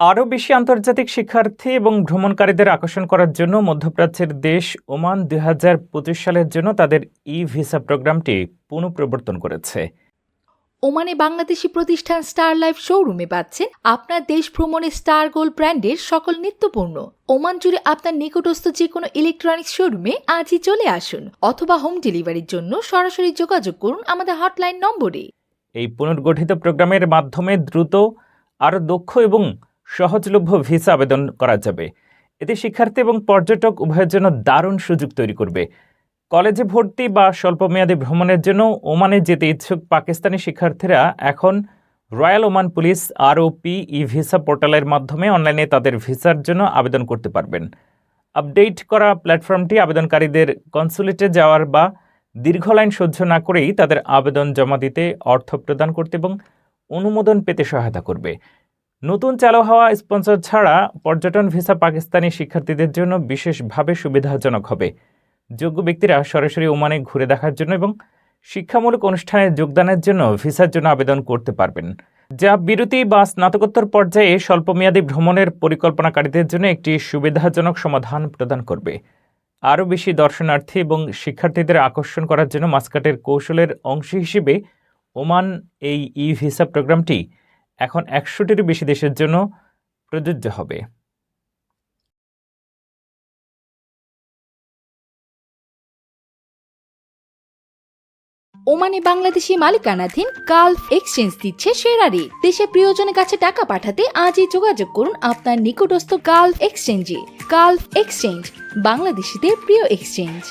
আরও বেশি আন্তর্জাতিক শিক্ষার্থী এবং ভ্রমণকারীদের আকর্ষণ করার জন্য মধ্যপ্রাচ্যের দেশ ওমান দু হাজার পঁচিশ সালের জন্য তাদের ই ভিসা প্রোগ্রামটি পুনঃপ্রবর্তন করেছে। ওমানে বাংলাদেশি প্রতিষ্ঠান স্টার লাইফ শোরুমে পাচ্ছেন আপনার দেশ ভ্রমণে স্টার গোল্ড ব্র্যান্ডের সকল নিত্যপণ্য। ওমান জুড়ে আপনার নিকটস্থ যে কোনো ইলেকট্রনিক্স শোরুমে আজই চলে আসুন অথবা হোম ডেলিভারির জন্য সরাসরি যোগাযোগ করুন আমাদের হটলাইন নম্বরে। এই পুনর্গঠিত প্রোগ্রামের মাধ্যমে দ্রুত আরও দক্ষ এবং সহজলভ্য ভিসা আবেদন করা যাবে। এতে শিক্ষার্থী এবং পর্যটক উভয়ের জন্য দারুণ সুযোগ তৈরি করবে। কলেজে ভর্তি বা স্বল্পমেয়াদী ভ্রমণের জন্য ওমানে যেতে ইচ্ছুক পাকিস্তানি শিক্ষার্থীরা এখন royal Oman police ROP e visa পোর্টালের মাধ্যমে অনলাইনে তাদের ভিসার জন্য আবেদন করতে পারবেন। আপডেট করা প্ল্যাটফর্মটি আবেদনকারীদের কনসুলেটে যাওয়ার বা দীর্ঘ লাইন সহ্য না করেই তাদের আবেদন জমা দিতে অর্থ প্রদান করতে এবং অনুমোদন পেতে সহায়তা করবে। নতুন চালু হওয়া স্পন্সর ছাড়া পর্যটন ভিসা পাকিস্তানি শিক্ষার্থীদের জন্য বিশেষভাবে সুবিধাজনক হবে। যোগ্য ব্যক্তিরা সরাসরি ওমানে ঘুরে দেখার জন্য এবং শিক্ষামূলক অনুষ্ঠানে যোগদানের জন্য ভিসার জন্য আবেদন করতে পারবেন। যা বিরতি বা স্নাতকোত্তর পর্যায়ে স্বল্পমেয়াদী ভ্রমণের পরিকল্পনাকারীদের জন্য একটি সুবিধাজনক সমাধান প্রদান করবে। আরও বেশি দর্শনার্থী এবং শিক্ষার্থীদের আকর্ষণ করার জন্য মাস্কাটের কৌশলের অংশ হিসেবে ওমান এই ই ভিসা প্রোগ্রামটি এখন একশোটির বেশি দেশের জন্য প্রযোজ্য হবে। ওমানে বাংলাদেশি মালিকানাধীন গালফ এক্সচেঞ্জ দিচ্ছে সেরা রেট দেশের প্রিয়জনের কাছে টাকা পাঠাতে আজই যোগাযোগ করুন আপনার নিকটস্থ কালফ এক্সচেঞ্জে। গালফ এক্সচেঞ্জ, বাংলাদেশিদের প্রিয় এক্সচেঞ্জ।